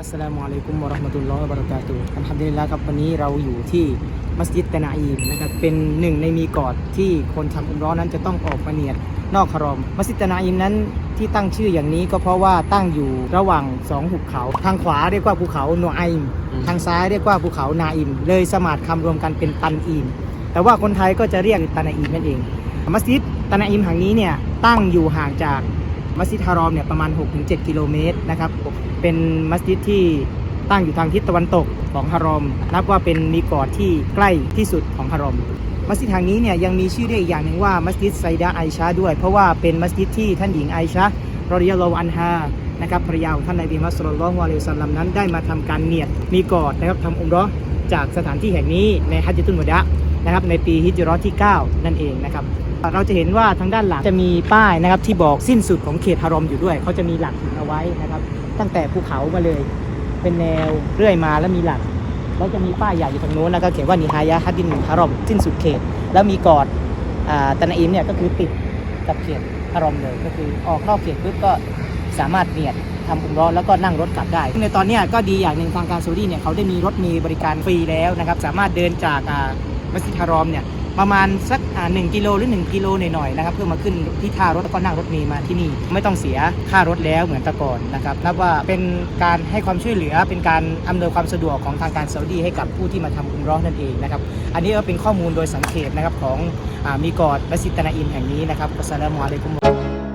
อัสสลามุอะลัยกุมวะเราะห์มะตุลลอฮ์วะบะเราะกาตุฮ์อัลฮัมดุลิลละครับวันนี้เราอยู่ที่มัสยิดตะนาอีมนะครับเป็นหนึ่งในมีกอดที่คนทำอุมเร้อนนั้นจะต้องออกมาเนียดนอกฮารอม มัสยิดตะนาอีมนั้นที่ตั้งชื่ออย่างนี้ก็เพราะว่าตั้งอยู่ระหว่างสองหุบเขา ทางขวาเรียกว่าภูเขาโนไอมอืมทางซ้ายเรียกว่าภูเขานาอิม เลยสมาดคำรวมกันเป็นตันอีมแต่ว่าคนไทยก็จะเรียกตะนาอีมนั่นเอง มัสยิดตะนาอิมแห่งนี้เนี่ยตั้งอยู่ห่างจาก มัสยิดฮารอมเนี่ยประมาณ 6-7 กิโลเมตรนะครับเป็นมัสยิดที่ตั้งอยู่ทางทิศตะวันตกของฮารอม นับว่าเป็นมีกอดที่ใกล้ที่สุดของฮารอม มัสยิดแห่งนี้เนี่ยยังมีชื่อเรียกอีกอย่างหนึ่งว่ามัสยิดไซดะไอชาด้วย เพราะว่าเป็นมัสยิดที่ท่านหญิงไอชารอริยลลอันฮานะครับภรรยาของท่านนบีมัสลลัลลอฮุอะลัยฮิวะซัลลัมนั้นได้มาทำการเนียดมีกอดนะครับทำอุมราะห์จากสถานที่แห่งนี้ในฮัจญะตุลวดะนะครับในปีฮิจเราะห์ที่ 9 นั่นเองนะครับ เราจะเห็นว่าทางด้านหลังจะมีป้ายนะครับที่บอกสิ้นสุดของเขตฮารอมอยู่ด้วย เขาจะมีหลักเอาไว้นะครับ ตั้งแต่ภูเขามาเลย เป็นแนวเรื่อยมาแล้วมีหลัก แล้วจะมีป้ายใหญ่อยู่ตรงโน้นนะครับเขียนว่านิฮายะฮัดดินฮารอมสิ้นสุดเขต แล้วมีกอดอ่าตะนาอิมเนี่ยก็คือติดกับเขตฮารอมเลย ก็คือออกนอกเขตปุ๊บก็สามารถเนียดทำอุมร้อนแล้วก็นั่งรถกลับได้ในตอนนี้ก็ดีอย่างหนึ่งทางการซาอุดีเนี่ยเขาได้มีรถมีบริการฟรีแล้วนะครับ สามารถเดินจากอ่ามัสยิดฮารอมเนี่ย ประมาณสักอ่าหนึ่งกิโลหรือ 1 กิโลหน่อยๆนะครับเพื่อมาขึ้นที่ท่ารถแล้วก็นั่งรถเมล์มาที่นี่ ไม่ต้องเสียค่ารถแล้วเหมือนแต่ก่อนนะครับนับว่าเป็นการให้ความช่วยเหลือเป็นการอำนวยความสะดวกของทางการซาอุดีให้กับผู้ที่มาทำอุมร้อนนั่นเองนะครับอันนี้ก็เป็นข้อมูลโดยสังเกตนะครับของอามีกอดและสิตนาอินแห่งนี้นะครับอัสสลามุอะลัยกุม